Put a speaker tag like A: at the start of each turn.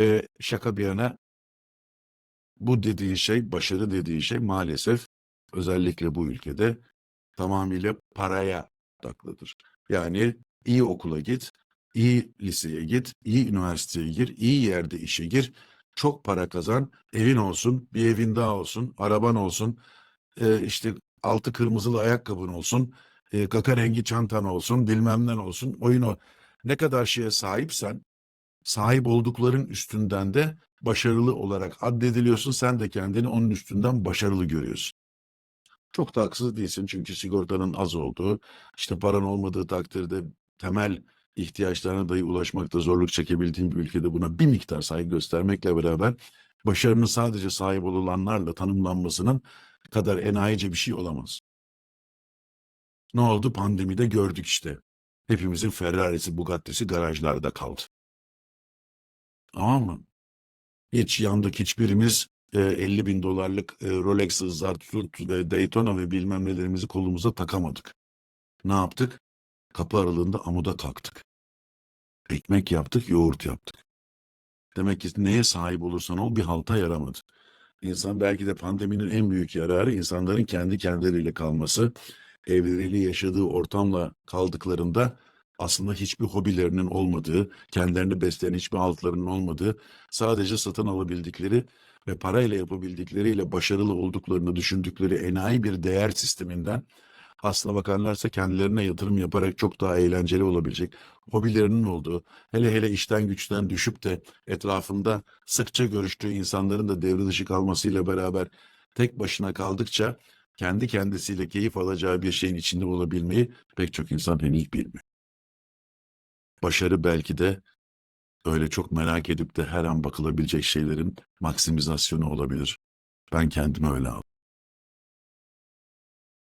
A: Eee, şaka bir yana bu dediğin şey, başarı dediğin şey maalesef özellikle bu ülkede tamamıyla paraya odaklıdır. Yani iyi okula git, iyi liseye git, iyi üniversiteye gir, iyi yerde işe gir, çok para kazan, evin olsun, bir evin daha olsun, araban olsun, eee, işte altı kırmızılı ayakkabın olsun, eee, kaka rengi çantan olsun, bilmem olsun, oyun o. Ne kadar şeye sahipsen, sahip oldukların üstünden de başarılı olarak addediliyorsun. Sen de kendini onun üstünden başarılı görüyorsun. Çok da haksız değilsin çünkü sigortanın az olduğu, işte paran olmadığı takdirde temel ihtiyaçlarına dahi ulaşmakta zorluk çekebildiğin bir ülkede buna bir miktar saygı göstermekle beraber başarının sadece sahip olulanlarla tanımlanmasının kadar enayice bir şey olamaz. Ne oldu? Pandemide gördük işte. Hepimizin Ferrari'si, Bugatti'si garajlarda kaldı. Tamam mı? Hiç yandık hiçbirimiz e, 50 bin dolarlık e, Rolex, Zart, Zurt ve Daytona ve bilmem nelerimizi kolumuza takamadık. Ne yaptık? Kapı aralığında amuda kalktık. Ekmek yaptık, yoğurt yaptık. Demek ki neye sahip olursan ol bir halta yaramadı. İnsan belki de pandeminin en büyük yararı insanların kendi kendileriyle kalması, evleriyle yaşadığı ortamla kaldıklarında aslında hiçbir hobilerinin olmadığı, kendilerini besleyen hiçbir altlarının olmadığı, sadece satın alabildikleri ve parayla yapabildikleriyle başarılı olduklarını düşündükleri enayi bir değer sisteminden aslına bakarlarsa kendilerine yatırım yaparak çok daha eğlenceli olabilecek hobilerinin olduğu, hele hele işten güçten düşüp de etrafında sıkça görüştüğü insanların da devre dışı kalmasıyla beraber tek başına kaldıkça kendi kendisiyle keyif alacağı bir şeyin içinde olabilmeyi pek çok insan henüz bilmiyor. Başarı belki de öyle çok merak edip de her an bakılabilecek şeylerin maksimizasyonu olabilir. Ben kendimi öyle aldım.